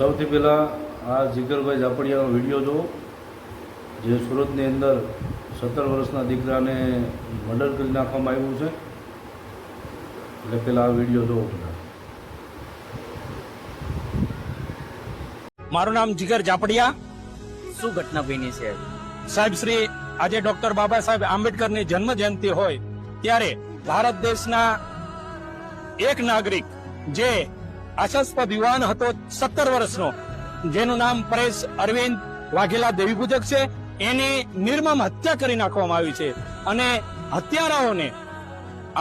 સૌથી પહેલાં આ જીગરભાઈ ઝાપડિયાનો વીડિયો જુઓ, જે સુરતની અંદર સત્તર વર્ષના દીકરાને મર્ડર કરી નાખવામાં આવ્યું છે. એટલે પહેલાં આ વીડિયો જુઓ. મારું નામ જીગર ઝાપડિયા. શું ઘટના બની છે? સાહેબ, શ્રી, આજે ડોક્ટર બાબા સાહેબ આંબેડકરની જન્મ જયંતિ હોય, ત્યારે ભારત દેશના એક નાગરિક જે આશાસ્પદ યુવાન હતો સત્તર વર્ષનો. જેનું નામ પરેશ અરવિંદ વાઘેલા દેવીપૂજક છે. એની નિર્મમ હત્યા કરી નાખવામાં આવી છે. અને હત્યારાઓને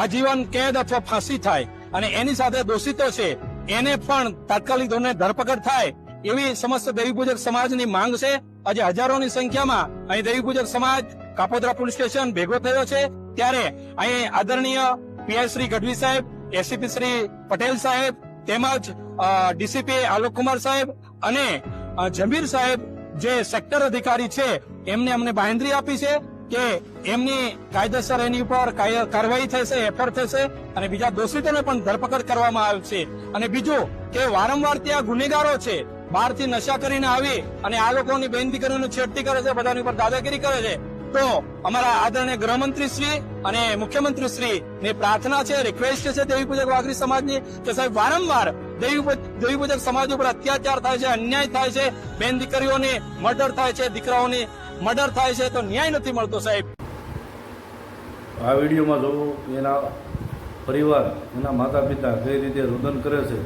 આજીવન કેદ અથવા ફાંસી થાય અને એની સાથે દોષિતો છે. એને પણ તાત્કાલિક ધોરણે ધરપકડ થાય એવી સમસ્ત દેવીપૂજક સમાજની માંગ છે. આજે હજારોની સંખ્યામાં અહીં દેવીપૂજક સમાજ કાપોદ્રા પોલીસ સ્ટેશન ભેગો થયો છે. ત્યારે અહીં આદરણીય પીઆઈ શ્રી ગઢવી સાહેબ, એસીપી શ્રી પટેલ સાહેબ તેમજ ડીસીપી આલોક કુમાર સાહેબ અને જમીર સાહેબ જે સેક્ટર અધિકારી છે, એમને અમને બાહેંધરી આપી છે કે એમની કાયદેસર એની ઉપર કાર્યવાહી થશે એફઆર થશે અને બીજા દોષિતોને પણ ધરપકડ કરવામાં આવશે અને બીજું કે વારંવાર ત્યાં ગુનેગારો છે, બહારથી નશા કરીને આવી અને આ લોકોની બેન દીકરીઓની છેડતી કરે છે, બધાની ઉપર દાદાગીરી કરે છે. તો અમારા આદરણીય ગૃહમંત્રી શ્રી અને મુખ્યમંત્રી શ્રી ની પ્રાર્થના છે રિક્વેસ્ટ છે દેવી પૂજક વાઘરી સમાજની કે સાહેબ વારંવાર દેવી પૂજક સમાજ ઉપર અત્યાચાર થાય છે, અન્યાય થાય છે, બેન દીકરીઓની મર્ડર થાય છે, દીકરાઓની મર્ડર થાય છે, તો ન્યાય નથી મળતો સાહેબ. આ વિડીયોમાં જોવું, એના પરિવાર, એના માતા પિતા કઈ રીતે રુદન કરે છે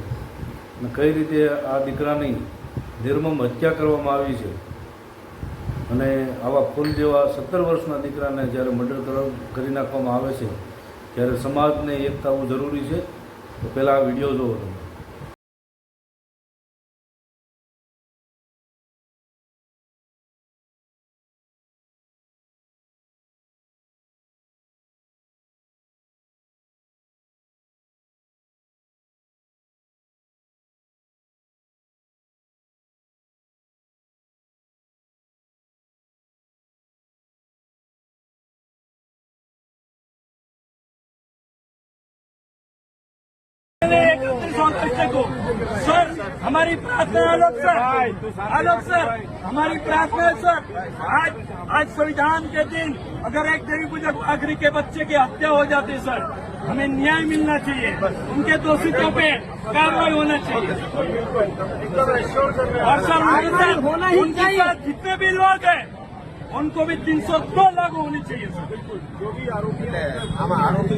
અને કઈ રીતે આ દીકરાની નિર્મમ હત્યા કરવામાં આવી છે. અને આવા ફૂલ જેવા સત્તર વર્ષના દીકરાને જ્યારે મર્ડર કરી નાખવામાં આવે છે, ત્યારે સમાજને એક જરૂરી છે. તો પહેલાં આ વીડિયો જોવો તમે. को। सर हमारी प्रार्थना आलोक सर। आलोक सर हमारी प्रार्थना है सर। आज आज संविधान के दिन अगर एक देवी पूजक आखिरी के बच्चे की हत्या हो जाती सर हमें न्याय मिलना चाहिए। उनके दोषितों पे कार्रवाई होना चाहिए। और सर उनके साथ तो होना ही जितने भी लोग हैं उनको भी तीन सौ दो लागू होनी चाहिए सर। बिल्कुल जो भी आरोपी है हम आरोपी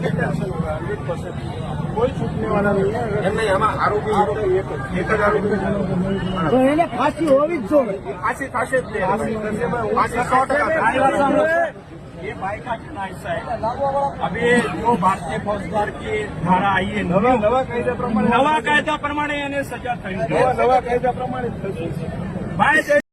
કોઈ છૂટને વાળા નહીં એમ નહીં આમાં આરોપી એક જ એક જ આરોપી તો એને ફાંસી હોવી જ જોઈએ ફાંસી થશે જ નહીં ફાંસી સો ટકા हमारी बात समझो सर। ये भाई का कहना ऐसा है अभी जो भारतीय फौजदार की धारा आई है નવા નવા કાયદા પ્રમાણે નવા કાયદા પ્રમાણે એને સજા થઈ છે નવા નવા કાયદા પ્રમાણે જ થશે ભાઈ